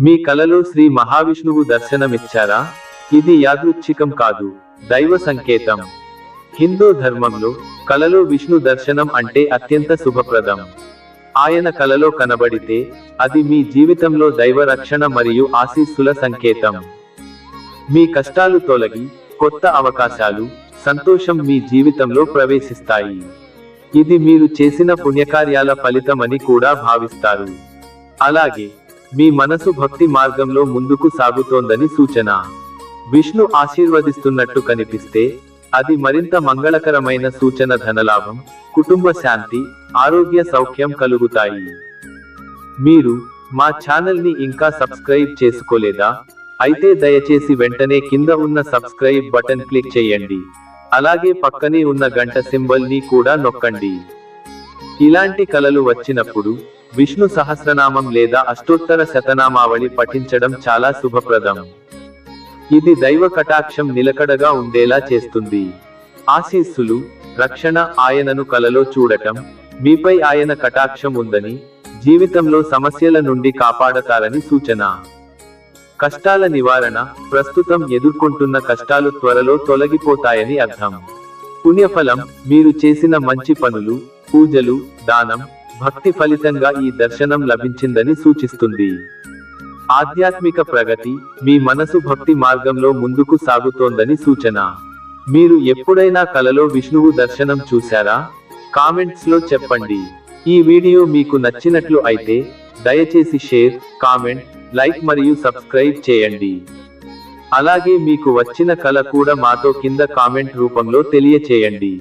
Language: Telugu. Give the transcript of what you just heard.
మీ కలలో శ్రీ మహావిష్ణువు దర్శనమిచ్చారా? ఇది యాదృచ్ఛికం కాదు దైవ సంకేతం. హిందూ ధర్మంలో కలలో విష్ణు దర్శనం అంటే అత్యంత శుభప్రదం. ఆయన కలలో కనబడితే అది మీ జీవితంలో దైవ రక్షణ మరియు ఆశీస్సుల సంకేతం. మీ కష్టాలు తొలగి కొత్త అవకాశాలు సంతోషం మీ జీవితంలో ప్రవేశిస్తాయి. ఇది మీరు చేసిన పుణ్యకార్యాల ఫలితమని కూడా భావిస్తారు. అలాగే మీ మనసు భక్తి మార్గంలో ముందుకు సాగుతోందని సూచన. విష్ణు ఆశీర్వదిస్తున్నట్టు కనిపిస్తే అది మరింత మంగళకరమైన సూచన ధనలాభం కుటుంబ శాంతి ఆరోగ్య సౌఖ్యం కలుగుతాయి. మీరు మా ఛానల్ని ఇంకా సబ్స్క్రైబ్ చేసుకోలేదా? అయితే దయచేసి వెంటనే కింద ఉన్న సబ్స్క్రైబ్ బటన్ క్లిక్ చేయండి. అలాగే పక్కనే ఉన్న గంట సింబల్ని కూడా నొక్కండి. ఇలాంటి కలలు వచ్చినప్పుడు విష్ణు సహస్రనామం లేదా అష్టోత్తర శతనామావళి పఠించడం చాలా శుభప్రదం. ఇది దైవ కటాక్షం నిలకడగా ఉండేలా చేస్తుంది. ఆశీస్సులు రక్షణ ఆయనను కలలో చూడటం మీపై ఆయన కటాక్షం ఉందని జీవితంలో సమస్యల నుండి కాపాడతారని సూచన. కష్టాల నివారణ ప్రస్తుతం ఎదుర్కొంటున్న కష్టాలు త్వరలో తొలగిపోతాయని అర్థం. పుణ్యఫలం మీరు చేసిన మంచి పనులు పూజలు దానం భక్తి ఫలితంగా ఈ దర్శనం లభించిందని సూచిస్తుంది. ఆధ్యాత్మిక ప్రగతి మీ మనసు భక్తి మార్గంలో ముందుకు సాగుతోందని సూచన. మీరు ఎప్పుడైనా కలలో విష్ణువు దర్శనం చూశారా? కామెంట్స్లో చెప్పండి. ఈ వీడియో మీకు నచ్చినట్లు అయితే దయచేసి షేర్ కామెంట్ లైక్ మరియు సబ్స్క్రైబ్ చేయండి. అలాగే మీకు వచ్చిన కళ కూడా మాతో కింద కామెంట్ రూపంలో తెలియచేయండి.